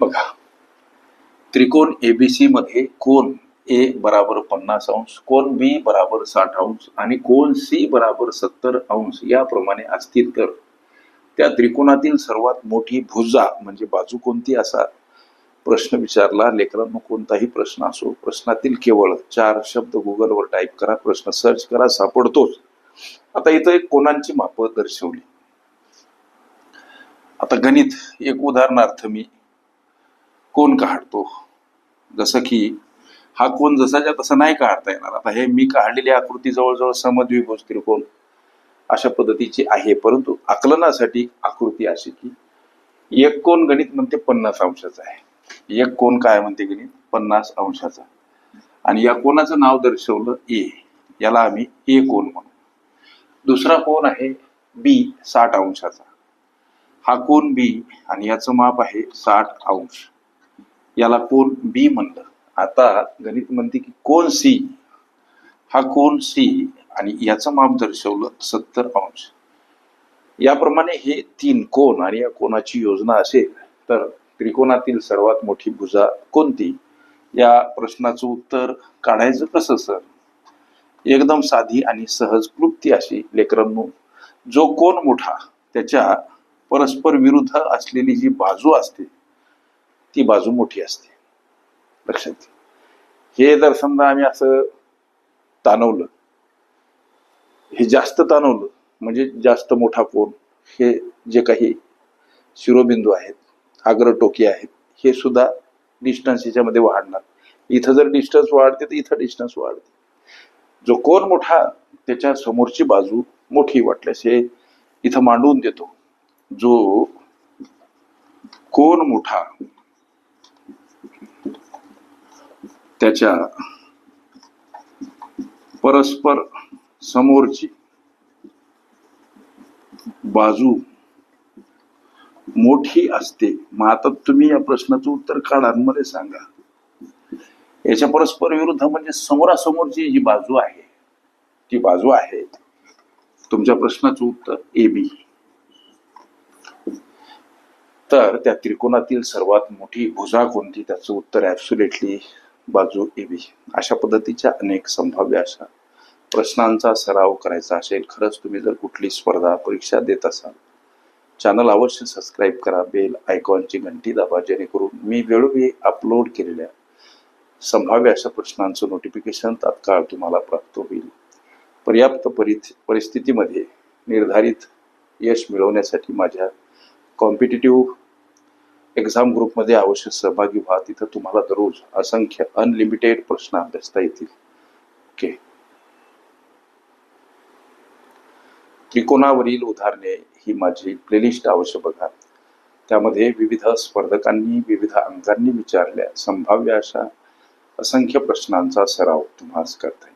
बघा. त्रिकोण एबीसी मध्ये कोण ए बराबर पन्नास अंश कोण बी बराबर साठ अंश आणि कोण सी बराबर सत्तर अंश याप्रमाणे असतील तर त्या त्रिकोणातील सर्वात मोठी भुजा म्हणजे बाजू कोणती असा प्रश्न विचारला लेकरांनो कोणताही प्रश्न असो प्रश्नातील केवळ चार शब्द गुगलवर टाईप करा प्रश्न सर्च करा सापडतोच. आता इथं एक कोणांची माप दर्शवली. आता गणित एक उदाहरणार्थ मी कोण काढतो? जसं की हा कोण जसाच्या तसा नाही काढता येणार. आता हे मी काढलेली आकृती जवळजवळ समद्विभुज त्रिकोण अशा पद्धतीची आहे. परंतु आकलनासाठी आकृती अशी की एक कोण गणित म्हणते पन्नास अंशाचा आहे. एक कोण काय म्हणते गणित? पन्नास अंशाचा. आणि या कोणाचं नाव दर्शवलं? ए. याला आम्ही ए कोण म्हणू. दुसरा कोण आहे? बी साठ अंशाचा. हा कोण बी आणि याचं माप आहे साठ अंश. याला कोण बी म्हणलं. आता गणित म्हणते की कोण सी हा कोण सी आणि याचं माप दर्शवलं सत्तर अंश. याप्रमाणे हे तीन कोण आणि या कोणाची योजना असेल तर त्रिकोणातील सर्वात मोठी भुजा कोणती? या प्रश्नाचं उत्तर काढायचं कसं सर? एकदम साधी आणि सहज क्लुप्ती अशी लेकरांनो. जो कोण मोठा त्याच्या परस्पर विरुद्ध असलेली जी बाजू असते ती बाजू मोठी असते. लक्षात हे जर समजा आम्ही असं ताणवलं हे जास्त ताणवलं म्हणजे जास्त मोठा कोण हे जे काही शिरोबिंदू आहेत आग्रटोके आहेत हे सुद्धा डिस्टन्स याच्यामध्ये वाढणार. इथं जर डिस्टन्स वाढते तर इथं डिस्टन्स वाढते. जो कोण मोठा त्याच्या समोरची बाजू मोठी वाटल्यास हे इथं मांडून देतो. जो कोण मोठा त्याच्या परस्पर समोरची बाजू मोठी असते. मग आता तुम्ही या प्रश्नाचं उत्तर काढा मला सांगा. याच्या परस्पर विरुद्ध म्हणजे समोरासमोरची जी बाजू आहे ती बाजू आहे. तुमच्या प्रश्नाचं उत्तर ए बी. तर त्या त्रिकोणातील सर्वात मोठी भुजा कोणती? त्याचं उत्तर ऍब्सुलेटली बाजू ए बी अशा पद्धतीच्या अनेक संभाव्य अशा प्रश्नांचा सराव करायचा असेल खरंच तुम्ही जर कुठली स्पर्धा परीक्षा देत असाल चॅनल अवश्य सबस्क्राईब करा बेल आयकॉनची घंटी दाबा जेणेकरून मी वेळोवेळी अपलोड केलेल्या संभाव्य अशा प्रश्नांचं नोटिफिकेशन तात्काळ तुम्हाला प्राप्त होईल. पर्याप्त परिथ परिस्थितीमध्ये निर्धारित यश मिळवण्यासाठी माझ्या कॉम्पिटिटिव्ह एक्झाम ग्रुपमध्ये अवश्य सहभागी व्हा. तिथं तुम्हाला दररोज असंख्य अनलिमिटेड प्रश्न अभ्यासता येतील. ओके त्रिकोणावरील उदाहरणे ही माझी प्लेलिस्ट अवश्य बघा. त्यामध्ये विविध स्पर्धकांनी विविध अंकांनी विचारल्या संभाव्य अशा असंख्य प्रश्नांचा सराव तुम्हाला करता